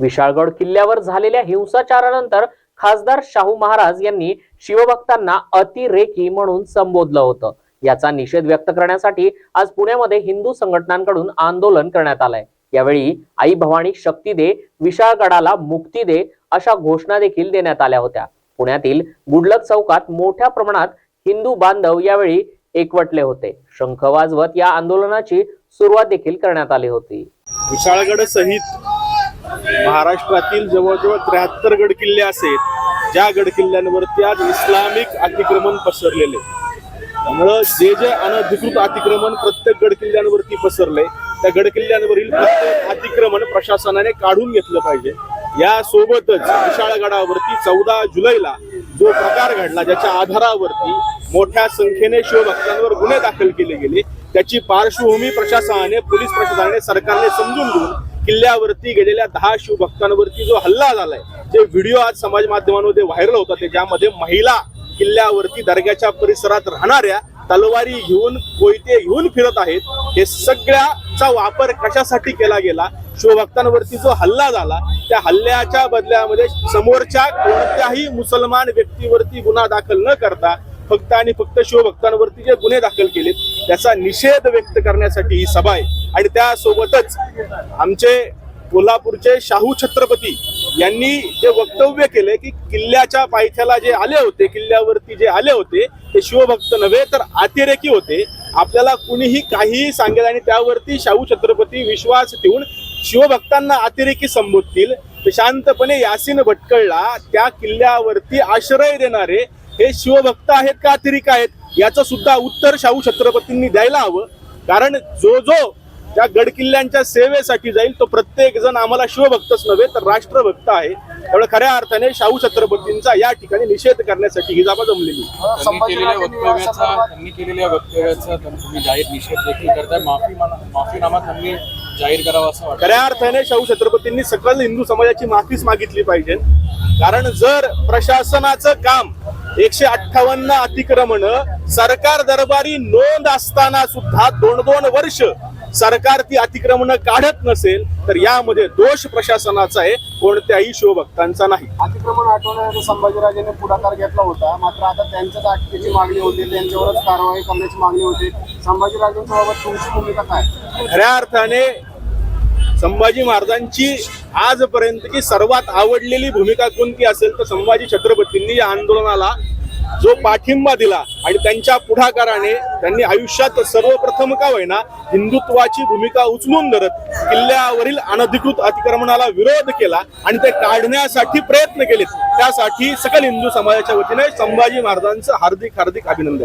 विशाळगड किल्ल्यावर झालेल्या हिंसाचारानंतर खासदार शाहू महाराज यांनी शिवभक्तांना अतिरेकी म्हणून संबोधलं होतं. याचा निषेध व्यक्त करण्यासाठी आज पुण्यामध्ये हिंदू संघटनांकडून आंदोलन करण्यात आलंय. यावेळी आई भवानी शक्ती दे विशाळगडाला मुक्ती दे अशा घोषणा देखील देण्यात आल्या होत्या. पुण्यातील गुडलक चौकात मोठ्या प्रमाणात हिंदू बांधव यावेळी एकवटले होते. शंख वाजवत या आंदोलनाची सुरुवात देखील करण्यात आली होती. विशाळगड सहित महाराष्ट्रातील जवळजवळ त्र्याहत्तर गडकिल्ले असेल ज्या गडकिल्ल्यांवरती आज इस्लामिक अतिक्रमण पसरलेले. त्यामुळं जे जे अनधिकृत अतिक्रमण प्रत्येक गडकिल्ल्यांवरती पसरले त्या गडकिल्ल्यांवरील प्रत्येक अतिक्रमण प्रशासनाने काढून घेतलं पाहिजे. या सोबतच विशाळगडावरती चौदा जुलैला जो प्रकार घडला ज्याच्या आधारावरती मोठ्या संख्येने शिवभक्तांवर गुन्हे दाखल केले गेले. त्याची पार्श्वभूमी प्रशासनाने पोलीस प्रशासनाने सरकारने समजून घेऊन किल्ल्यावरती गेलेल्या दहा शिवभक्तांवरती जो हल्ला झालाय जे व्हिडिओ आज समाज माध्यमांमध्ये व्हायरल होतात ते ज्यामध्ये महिला किल्ल्यावरती दर्ग्याच्या परिसरात राहणाऱ्या तलवारी घेऊन कोयते घेऊन फिरत आहेत. हे सगळ्याचा वापर कशासाठी केला गेला? शिवभक्तांवरती जो हल्ला झाला त्या हल्ल्याच्या बदल्यामध्ये समोरच्या कोणत्याही मुसलमान व्यक्तीवरती गुन्हा दाखल न करता फक्त आणि फक्त शिवभक्तांवरती जे गुन्हे दाखल केलेत त्याचा निषेध व्यक्त करण्यासाठी ही सभा आहे. आणि त्यासोबतच आमचे कोल्हापूरचे शाहू छत्रपती यांनी जे वक्तव्य केले की किल्ल्याच्या पायथ्याला जे आले होते किल्ल्यावरती जे आले होते ते शिवभक्त नव्हे तर अतिरेकी होते. आपल्याला कुणीही काहीही सांगेल आणि त्यावरती शाहू छत्रपती विश्वास ठेवून शिवभक्तांना अतिरेकी संबोधतील. तर शांतपणे यासीन भटकळला त्या किल्ल्यावरती आश्रय देणारे हे शिवभक्त आहेत का अतिरेक आहेत? याचं सुद्धा उत्तर शाहू छत्रपतींनी द्यायला हवं. कारण जो जो त्या गड किल्ल्यांच्या सेवेसाठी जाईल तो प्रत्येक जण आम्हाला शिवभक्तच नव्हे तर राष्ट्रभक्त आहे. त्यामुळे खऱ्या अर्थाने शाहू छत्रपतींचा या ठिकाणी निषेध करण्यासाठी ही जागा जमलेली आहे. त्यांनी केलेल्या वक्तव्याचा त्यांनी केलेल्या वक्तव्याचा तुम्ही जाहीर निषेध देखील करताय. माफी माना- माफीनामा त्यांनी जाहीर करावा असं वाटतं. खऱ्या अर्थाने शाहू छत्रपतींनी सकल हिंदू समाजाची माफीच मागितली पाहिजे. कारण जर प्रशासनाचं काम एकशे अठ्ठावन्न अतिक्रमण सरकार दरबारी नोंद असताना सुद्धा दोन दोन वर्ष सरकार ती अतिक्रमण काढत नसेल तर यामध्ये दोष प्रशासनाचा आहे कोणत्याही शिवभक्तांचा नाही. अतिक्रमण हटवण्यासाठी संभाजीराजेने पुढाकार घेतला होता. मात्र आता त्यांच्याच अटकेची मागणी होती त्यांच्यावरच कारवाई करण्याची मागणी होती. संभाजीराजेंच्या बाबत तुमची भूमिका काय? खऱ्या अर्थाने संभाजी महाराजांची आजपर्यंतची सर्वात आवडलेली भूमिका कोणती असेल तर संभाजी छत्रपतींनी या आंदोलनाला जो पाठिंबा दिला आणि त्यांच्या पुढाकाराने त्यांनी आयुष्यात सर्वप्रथम का होईना हिंदुत्वाची भूमिका उचलून धरत किल्ल्यावरील अनधिकृत अतिक्रमणाला विरोध केला आणि ते काढण्यासाठी प्रयत्न केले त्यासाठी सकल हिंदू समाजाच्या वतीने संभाजी महाराजांचं हार्दिक हार्दिक अभिनंदन.